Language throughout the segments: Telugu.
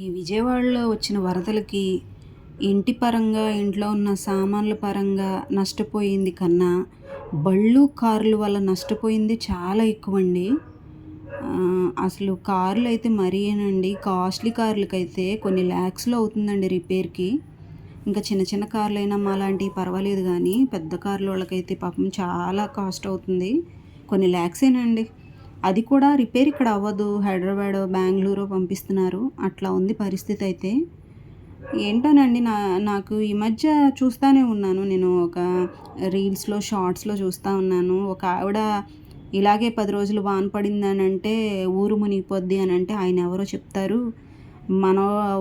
ఈ విజయవాడలో వచ్చిన వరదలకి ఇంటి పరంగా ఇంట్లో ఉన్న సామాన్ల పరంగా నష్టపోయింది కన్నా బళ్ళు కార్ల వల్ల నష్టపోయింది చాలా ఎక్కువ అండి అసలు కార్లు అయితే మరీనండి? కాస్ట్లీ కార్లకైతే కొన్ని ల్యాక్స్లో అవుతుందండి రిపేర్కి. ఇంకా చిన్న చిన్న కార్లు అయినా మా లాంటివి పర్వాలేదు కానీ పెద్ద కార్ల వాళ్ళకైతే పాపం చాలా కాస్ట్ అవుతుంది. కొన్ని ల్యాక్సేనండి. అది కూడా రిపేర్ ఇక్కడ అవ్వదు. హైదరాబాద్ బెంగళూరు పంపిస్తున్నారు. అట్లా ఉంది పరిస్థితి అయితే. ఏంటోనండి నా నాకు ఈ మధ్య చూస్తూనే ఉన్నాను. నేను ఒక రీల్స్లో షార్ట్స్లో చూస్తూ ఉన్నాను. ఒక ఆవిడ ఇలాగే పది రోజులు వాన అని అంటే ఊరు మునిగిపోద్ది అని అంటే ఆయన ఎవరో చెప్తారు. మన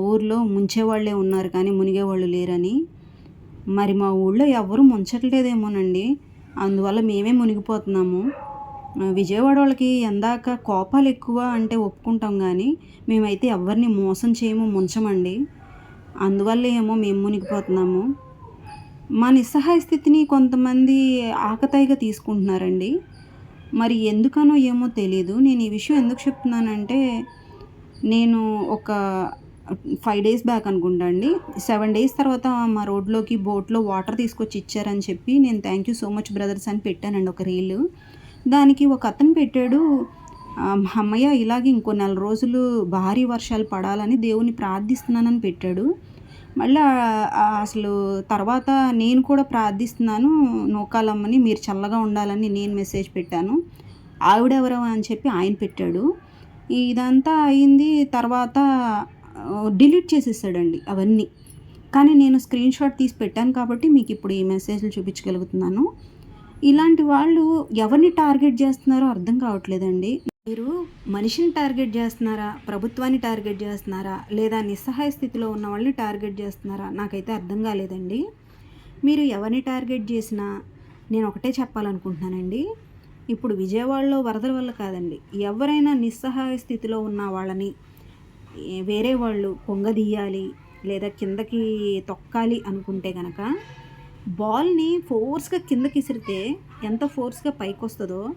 ఊర్లో ముంచేవాళ్ళే ఉన్నారు కానీ మునిగేవాళ్ళు లేరని. మరి మా ఊళ్ళో ఎవరు ముంచట్లేదేమోనండి. అందువల్ల మేమే మునిగిపోతున్నాము. విజయవాడ వాళ్ళకి ఎందాక కోపాలు ఎక్కువ అంటే ఒప్పుకుంటాం కానీ మేమైతే ఎవరిని మోసం చేయము ముంచమండి. అందువల్ల ఏమో మేము మునిగిపోతున్నాము. మా నిస్సహాయ స్థితిని కొంతమంది ఆకతాయిగా తీసుకుంటున్నారండి. మరి ఎందుకనో ఏమో తెలియదు నేను ఈ విషయం ఎందుకు చెప్తున్నానంటే నేను ఒక ఫైవ్ డేస్ బ్యాక్ అనుకుంటా అండి. సెవెన్ డేస్ తర్వాత మా రోడ్లోకి బోట్లో వాటర్ తీసుకొచ్చి ఇచ్చారని చెప్పి నేను thank you so much brothers అని పెట్టానండి ఒక రీల్. దానికి ఒక అతను పెట్టాడు అమ్మయ్య ఇలాగే ఇంకో నెల రోజులు భారీ వర్షాలు పడాలని దేవుని ప్రార్థిస్తున్నానని పెట్టాడు. మళ్ళీ అసలు తర్వాత నేను కూడా ప్రార్థిస్తున్నాను నూకాలమ్మని మీరు చల్లగా ఉండాలని నేను మెసేజ్ పెట్టాను. ఆవిడెవరో అని చెప్పి ఆయన పెట్టాడు. ఇదంతా అయింది తర్వాత డిలీట్ చేసేసాడండి అవన్నీ. కానీ నేను స్క్రీన్ షాట్ తీసి పెట్టాను కాబట్టి మీకు ఇప్పుడు ఈ మెసేజ్లు చూపించగలుగుతున్నాను. ఇలాంటి వాళ్ళు ఎవరిని టార్గెట్ చేస్తున్నారో అర్థం కావట్లేదండి. మీరు మనిషిని టార్గెట్ చేస్తున్నారా? ప్రభుత్వాన్ని టార్గెట్ చేస్తున్నారా? లేదా నిస్సహాయ స్థితిలో ఉన్న వాళ్ళని టార్గెట్ చేస్తున్నారా? నాకైతే అర్థం కాలేదండి. మీరు ఎవరిని టార్గెట్ చేసినా నేను ఒకటే చెప్పాలనుకుంటున్నానండి. ఇప్పుడు విజయవాడలో వరదల వల్ల కాదండి. ఎవరైనా నిస్సహాయ స్థితిలో ఉన్న వాళ్ళని వేరే వాళ్ళు పొంగదీయాలి లేదా కిందకి తొక్కాలి అనుకుంటే కనుక బాల్ని ఫోర్స్గా కిందకి ఇసిరితే ఎంత ఫోర్స్గా పైకి వస్తుందో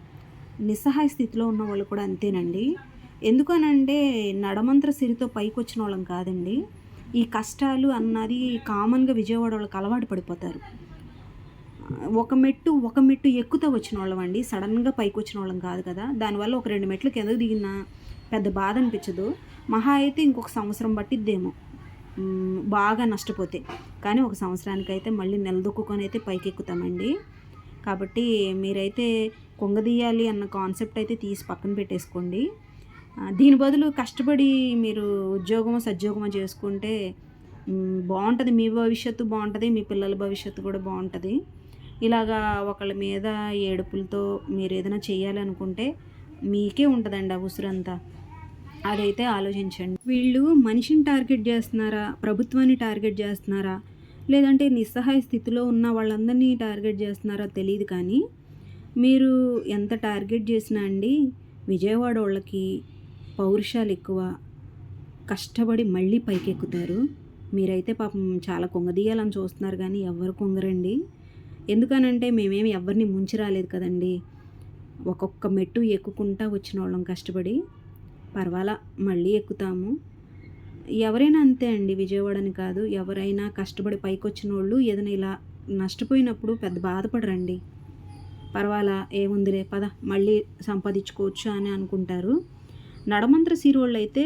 నిస్సహాయ స్థితిలో ఉన్న వాళ్ళు కూడా అంతేనండి. ఎందుకనంటే నడమంత్ర సిరితో పైకి వచ్చిన వాళ్ళం కాదండి. ఈ కష్టాలు అన్నది కామన్గా విజయవాడ వాళ్ళకి అలవాటు పడిపోతారు. ఒక మెట్టు ఒక మెట్టు ఎక్కుతూ వచ్చిన వాళ్ళం అండి సడన్గా పైకి వచ్చిన వాళ్ళం కాదు కదా. దానివల్ల ఒక రెండు మెట్లు కిందకు దిగిన పెద్ద బాధ అనిపించదు. మహా అయితే ఇంకొక సంవత్సరం పట్టిద్దేమో. బాగా నష్టపోతే కానీ ఒక సంవత్సరానికి అయితే మళ్ళీ నిలదొక్కుని అయితే పైకి ఎక్కుతామండి కాబట్టి మీరైతే కొంగదీయాలి అన్న కాన్సెప్ట్ అయితే తీసి పక్కన పెట్టేసుకోండి. దీని బదులు కష్టపడి మీరు ఉద్యోగమో సద్యోగమో చేసుకుంటే బాగుంటుంది. మీ భవిష్యత్తు బాగుంటుంది మీ పిల్లల భవిష్యత్తు కూడా బాగుంటుంది. ఇలాగా ఒకళ్ళ మీద ఏడుపులతో మీరు ఏదైనా చేయాలనుకుంటే మీకే ఉంటుందండి ఆ ఉసురంతా. అదైతే ఆలోచించండి. వీళ్ళు మనిషిని టార్గెట్ చేస్తున్నారా? ప్రభుత్వాన్ని టార్గెట్ చేస్తున్నారా? లేదంటే నిస్సహాయ స్థితిలో ఉన్న వాళ్ళందరినీ టార్గెట్ చేస్తున్నారా తెలియదు కానీ మీరు ఎంత టార్గెట్ చేసినా అండి విజయవాడ వాళ్ళకి పౌరుషాలు ఎక్కువ కష్టపడి మళ్ళీ పైకెక్కుతారు. మీరైతే పాపం చాలా కొంగదీయాలని చూస్తున్నారు కానీ ఎవరు కొంగరండి. ఎందుకనంటే మేమేమి ఎవరిని ముంచి రాలేదు కదండి. ఒక్కొక్క మెట్టు ఎక్కుకుంటా వచ్చిన వాళ్ళం కష్టపడి. పర్వాలా మళ్ళీ ఎక్కుతాము. ఎవరైనా అంతే అండి విజయవాడని కాదు. ఎవరైనా కష్టపడి పైకి వచ్చిన వాళ్ళు ఏదైనా ఇలా నష్టపోయినప్పుడు పెద్ద బాధపడరండి. పర్వాలా ఏముందిలే పద మళ్ళీ సంపాదించుకోవచ్చు అని అనుకుంటారు. నడమంత్ర సీరోళ్ళు అయితే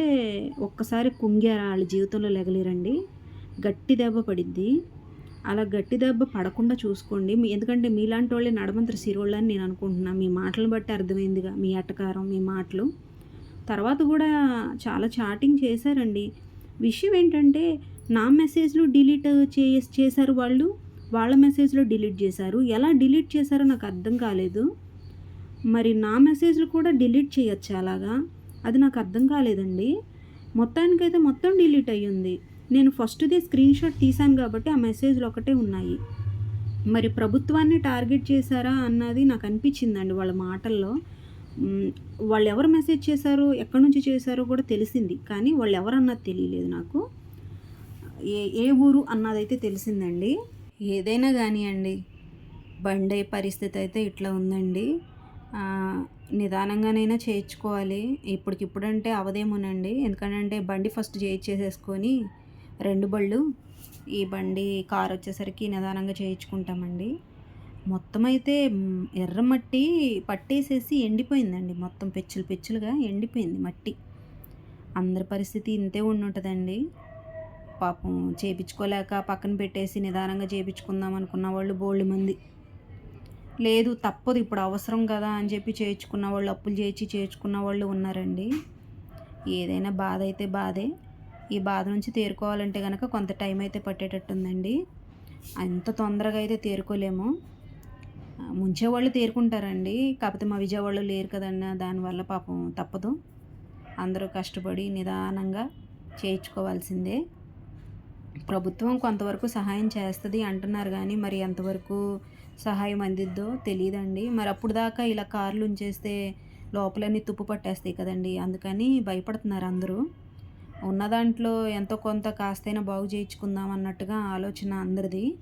ఒక్కసారి కుంగారా వాళ్ళ జీవితంలో లెగలేరండి. గట్టి దెబ్బ పడిద్ది. అలా గట్టి దెబ్బ పడకుండా చూసుకోండి. ఎందుకంటే మీలాంటి వాళ్ళే నడమంత్ర సీరోళ్ళు అని నేను అనుకుంటున్నాను మీ మాటలను బట్టి అర్థమైందిగా మీ అట్టకారం మీ మాటలు. తర్వాత కూడా చాలా చాటింగ్ చేశారండి. విషయం ఏంటంటే నా మెసేజ్లు డిలీట్ చే చేశారు వాళ్ళు వాళ్ళ మెసేజ్లో డిలీట్ చేశారు. ఎలా డిలీట్ చేశారో నాకు అర్థం కాలేదు. మరి నా మెసేజ్లు కూడా డిలీట్ చేయొచ్చు అలాగా? అది నాకు అర్థం కాలేదండి. మొత్తానికైతే మొత్తం డిలీట్ అయ్యింది. నేను ఫస్ట్ది స్క్రీన్ షాట్ తీశాను కాబట్టి ఆ మెసేజ్లు ఒకటే ఉన్నాయి. మరి ప్రభుత్వాన్ని టార్గెట్ చేశారా అన్నది నాకు అనిపించిందండి వాళ్ళ మాటల్లో. వాళ్ళు ఎవరు మెసేజ్ చేశారు ఎక్కడి నుంచి చేశారో కూడా తెలిసింది. కానీ వాళ్ళు ఎవరన్నది తెలియలేదు నాకు. ఏ ఏ ఊరు అన్నదైతే తెలిసిందండి. ఏదైనా కానివ్వండి బండే పరిస్థితి అయితే ఇట్లా ఉందండి. నిదానంగానైనా చేయించుకోవాలి. ఇప్పటికిప్పుడంటే అవదేమోనండి. ఎందుకంటే బండి ఫస్ట్ చేయించేసేసుకొని రెండు బళ్ళు ఈ బండి కార్ వచ్చేసరికి నిదానంగా చేయించుకుంటామండి. మొత్తం అయితే మ్, ఎర్రమట్టి పట్టేసేసి ఎండిపోయిందండి. మొత్తం పెచ్చులు పెచ్చులుగా ఎండిపోయింది మట్టి. అందరి పరిస్థితి ఇంతే ఉండి ఉంటుందండి పాపం చేపించుకోలేక పక్కన పెట్టేసి నిదానంగా చేయించుకుందాం అనుకున్న వాళ్ళు బోళ్ళు మంది. లేదు తప్పదు ఇప్పుడు అవసరం కదా అని చెప్పి చేయించుకున్న వాళ్ళు అప్పులు చేయించి చేయించుకున్న వాళ్ళు ఉన్నారండి. ఏదైనా బాధ అయితే బాధే. ఈ బాధ నుంచి తేరుకోవాలంటే కనుక కొంత టైం అయితే పట్టేటట్టుందండి. అంత తొందరగా అయితే తేరుకోలేము. ముంచేవాళ్ళు తేరుకుంటారండి. కాకపోతే మా విజయవాడలో లేరు కదన్న దానివల్ల పాపం తప్పదు. అందరూ కష్టపడి నిదానంగా చేయించుకోవాల్సిందే. ప్రభుత్వం కొంతవరకు సహాయం చేస్తుంది అంటున్నారు కానీ మరి ఎంతవరకు సహాయం అందిద్దో తెలియదండి మరి అప్పుడు దాకా ఇలా కార్లు ఉంచేస్తే లోపలన్నీ తుప్పు పట్టేస్తాయి కదండి. అందుకని భయపడుతున్నారు అందరూ. ఉన్న దాంట్లో ఎంతో కొంత కాస్తైనా బాగు చేయించుకుందాం అన్నట్టుగా ఆలోచన అందరిది.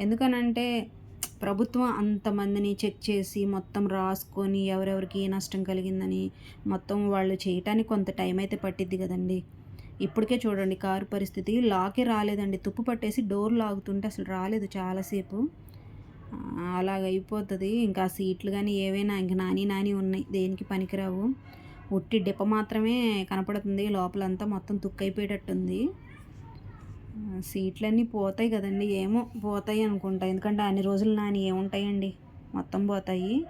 ఎందుకనంటే ప్రభుత్వం అంతమందిని చెక్ చేసి మొత్తం రాసుకొని ఎవరెవరికి ఏ నష్టం కలిగిందని మొత్తం వాళ్ళు చేయటానికి కొంత టైం అయితే పట్టిద్ది కదండి. ఇప్పటికే చూడండి కారు పరిస్థితి. లాకే రాలేదండి. తుప్పు పట్టేసి డోర్ లాగుతుంటే అసలు రాలేదు చాలాసేపు. అలాగ అయిపోతుంది ఇంకా సీట్లు కానీ ఏవైనా ఇంక నాని నాని ఉన్నాయి. దేనికి పనికిరావు? ఉట్టి డిప్ప మాత్రమే కనపడుతుంది. లోపలంతా మొత్తం తుక్కైపోయేటట్టుంది. సీట్లన్నీ పోతాయి కదండి ఏమో పోతాయి అనుకుంటా. ఎందుకంటే అన్ని రోజులు నాని ఏముంటాయండి? మొత్తం పోతాయి.